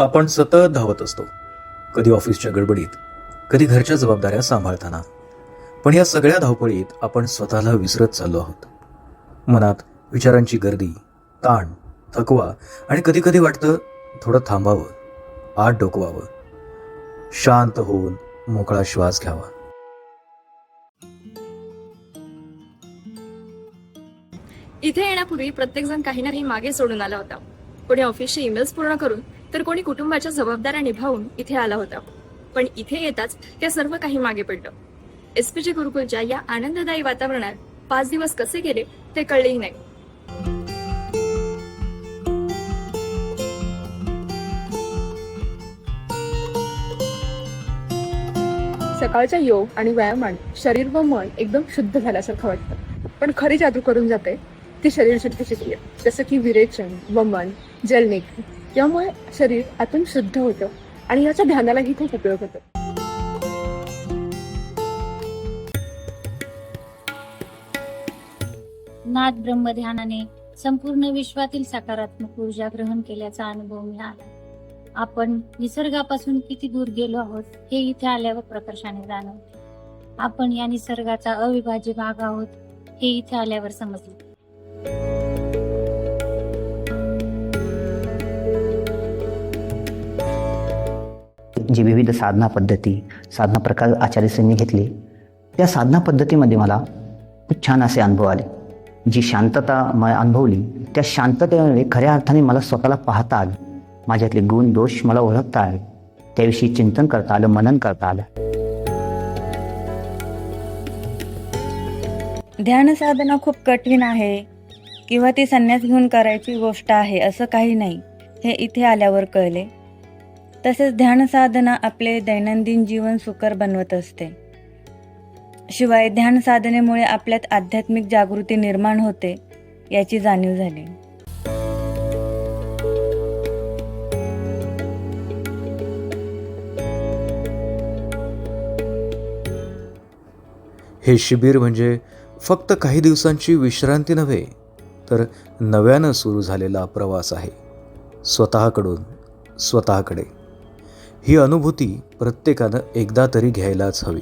आपण सतत धावत असतो. कधी ऑफिसच्या गडबडीत कधी घरच्या जबाबदाऱ्या सांभाळताना. पण या सगळ्या धावपळीत आपण स्वतःला विसरत चाललो आहोत. मनात विचारांची गर्दी ताण थकवा आणि कधी कधी वाटतं थोडं थांबावं आत डोकवावं. शांत होऊन मोकळा श्वास घ्यावा. इथे येण्यापूर्वी प्रत्येकजण काही ना काही मागे सोडून आला होता. कोणी ऑफिसचे ईमेल्स पूर्ण करून तर कोणी कुटुंबाच्या जबाबदाऱ्या निभावून इथे आला होता. पण इथे येताच ते सर्व काही मागे पडलं. एसपीजी गुरुकुलच्या या आनंददायी वातावरणात पाच दिवस कसे गेले ते कळलेही नाही. सकाळचा योग आणि व्यायामाने शरीर व मन एकदम शुद्ध झाल्यासारखं वाटतं. पण खरी जादू करून जाते ती शरीर शुद्धीची क्रिया जसं की विरेचन व मन जलनेक यामुळे शरीर आतून शुद्ध होतं आणि याचा ध्यानालाही खूप उपयोग होतो. नाथ ब्रह्मध्यानाने संपूर्ण विश्वातील सकारात्मक ऊर्जा ग्रहण केल्याचा अनुभव मिळाला. आपण निसर्गापासून किती दूर गेलो आहोत हे इथे आल्यावर प्रकर्षाने जाणवते. आपण या निसर्गाचा अविभाज्य भाग आहोत हे इथे आल्यावर समजले. जी विविध साधना पद्धती साधना प्रकार आचार्यश्रींनी घेतली त्या साधना पद्धतीमध्ये मला खूप छान असे अनुभव आले. जी शांतता म अनुभवली त्या शांततेमुळे खऱ्या अर्थाने मला स्वतःला पाहता आलं. माझ्यातले गुण दोष मला ओळखता आले. त्याविषयी चिंतन करता आलं मनन करता आलं. ध्यान साधना खूप कठीण आहे किंवा ती संन्यास घेऊन करायची गोष्ट आहे असं काही नाही. हे इथे आल्यावर कळले. तसेच ध्यान साधना आपले दैनंदिन जीवन सुकर बनवत असते. शिवाय ध्यान साधनेमुळे आपल्यात आध्यात्मिक जागृती निर्माण होते याची जाणीव झाली. हे शिबिर म्हणजे फक्त काही दिवसांची विश्रांती नव्हे तर नव्यानं सुरू झालेला प्रवास आहे. स्वतःकडून स्वतःकडे. ही अनुभूती प्रत्येकानं एकदा तरी घ्यायलाच हवी.